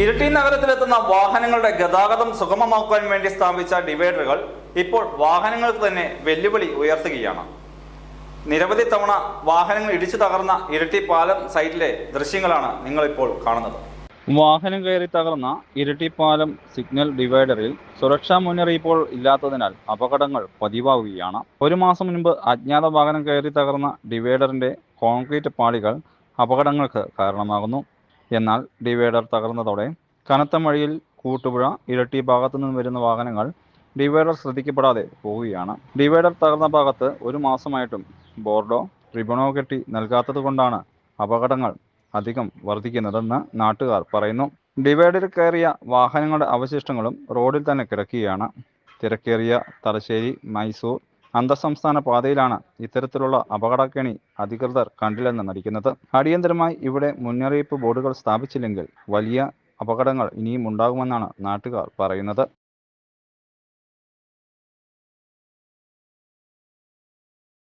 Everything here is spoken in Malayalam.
ഇരിട്ടി നഗരത്തിലെത്തുന്ന വാഹനങ്ങളുടെ ഗതാഗതം സുഗമമാക്കാൻ വേണ്ടി സ്ഥാപിച്ച ഡിവൈഡറുകൾ ഇപ്പോൾ വാഹനങ്ങൾക്ക് തന്നെ വെല്ലുവിളി ഉയർത്തുകയാണ്. നിരവധി തവണ വാഹനങ്ങൾ ഇടിച്ചു തകർന്ന ഇരട്ടി പാലം സൈറ്റിലെ ദൃശ്യങ്ങളാണ് നിങ്ങൾ ഇപ്പോൾ കാണുന്നത്. വാഹനം കയറി തകർന്ന ഇരട്ടി പാലം സിഗ്നൽ ഡിവൈഡറിൽ സുരക്ഷാ മുന്നറിയിപ്പോൾ ഇല്ലാത്തതിനാൽ അപകടങ്ങൾ പതിവാകുകയാണ് ഒരു മാസം മുൻപ് അജ്ഞാത വാഹനം കയറി തകർന്ന ഡിവൈഡറിന്റെ കോൺക്രീറ്റ് പാളികൾ അപകടങ്ങൾക്ക് കാരണമാകുന്നു. എന്നാൽ ഡിവൈഡർ തകർന്നതോടെ കനത്ത മഴയിൽ കൂട്ടുപുഴ ഇരട്ടി ഭാഗത്തു നിന്ന് വരുന്ന വാഹനങ്ങൾ ഡിവൈഡർ ശ്രദ്ധിക്കപ്പെടാതെ പോവുകയാണ്. ഡിവൈഡർ തകർന്ന ഭാഗത്ത് ഒരു മാസമായിട്ടും ബോർഡോ റിബണോ കെട്ടി നൽകാത്തത് അപകടങ്ങൾ അധികം വർദ്ധിക്കുന്നതെന്ന് നാട്ടുകാർ പറയുന്നു. ഡിവൈഡറിൽ കയറിയ വാഹനങ്ങളുടെ അവശിഷ്ടങ്ങളും റോഡിൽ തന്നെ കിടക്കുകയാണ്. തിരക്കേറിയ തലശ്ശേരി മൈസൂർ അന്തർസംസ്ഥാന പാതയിലാണ് ഇത്തരത്തിലുള്ള അപകടക്കെണി അധികൃതർ കണ്ടില്ലെന്ന് നടിക്കുന്നത്. അടിയന്തരമായി ഇവിടെ മുന്നറിയിപ്പ് ബോർഡുകൾ സ്ഥാപിച്ചില്ലെങ്കിൽ വലിയ അപകടങ്ങൾ ഇനിയും ഉണ്ടാകുമെന്നാണ് നാട്ടുകാർ പറയുന്നത്.